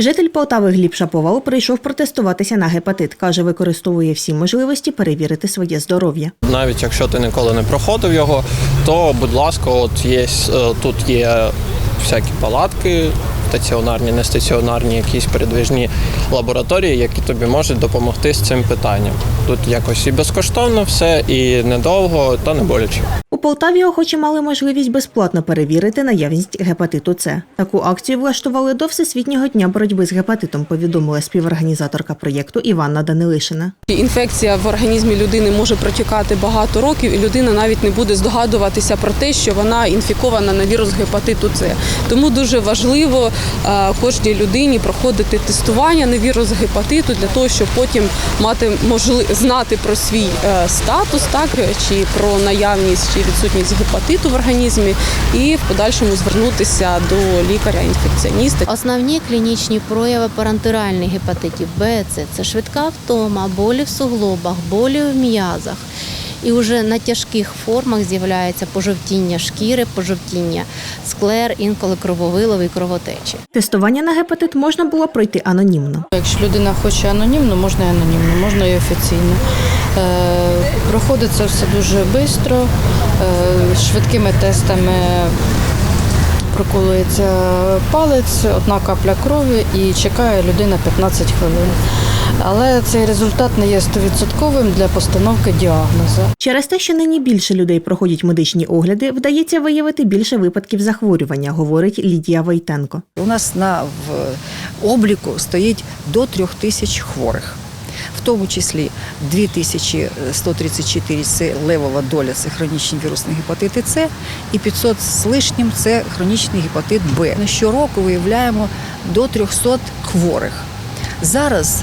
Житель Полтави Гліб Шаповал прийшов протестуватися на гепатит. Каже, використовує всі можливості перевірити своє здоров'я. Навіть якщо ти ніколи не проходив його, то будь ласка, от є е, тут є всякі палатки, стаціонарні, нестаціонарні, якісь передвижні лабораторії, які тобі можуть допомогти з цим питанням. Тут якось і безкоштовно все, і недовго, та не боляче. Полтаві охочі мали можливість безплатно перевірити наявність гепатиту С. Таку акцію влаштували до Всесвітнього дня боротьби з гепатитом, повідомила співорганізаторка проєкту Іванна Данилишина. Інфекція в організмі людини може протікати багато років, і людина навіть не буде здогадуватися про те, що вона інфікована на вірус гепатиту С. Тому дуже важливо е, кожній людині проходити тестування на вірус гепатиту для того, щоб потім мати можли... знати про свій е, статус, так чи про наявність відсутність гепатиту в організмі, і в подальшому звернутися до лікаря-інфекціоніста. Основні клінічні прояви парантеральних гепатитів Б, це швидка втома, болі в суглобах, болі в м'язах. І вже на тяжких формах з'являється пожовтіння шкіри, пожовтіння склер, інколи крововилови і кровотечі. Тестування на гепатит можна було пройти анонімно. Якщо людина хоче анонімно, можна і анонімно, можна і офіційно. Е, проходить це все дуже швидко, е, швидкими тестами проколується палець, одна капля крові і чекає людина 15 хвилин. Але цей результат не є стовідсотковим для постановки діагнозу. Через те, що нині більше людей проходять медичні огляди, вдається виявити більше випадків захворювання, говорить Лідія Войтенко. У нас на в обліку стоїть до трьох тисяч хворих, в тому числі 2134 – це левова доля, це хронічні вірусні гепатити С, і 500 з лишнім це хронічний гепатит Б. Щороку виявляємо до 300 хворих. Зараз.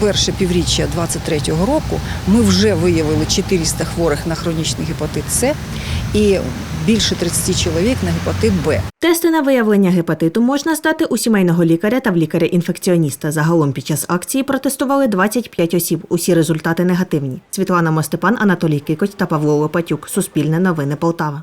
Перше півріччя 23-го року ми вже виявили 400 хворих на хронічний гепатит С і більше 30 чоловік на гепатит Б. Тести на виявлення гепатиту можна здати у сімейного лікаря та в лікаря-інфекціоніста. Загалом під час акції протестували 25 осіб. Усі результати негативні. Світлана Мостепан, Анатолій Кикоть та Павло Лопатюк. Суспільне новини Полтава.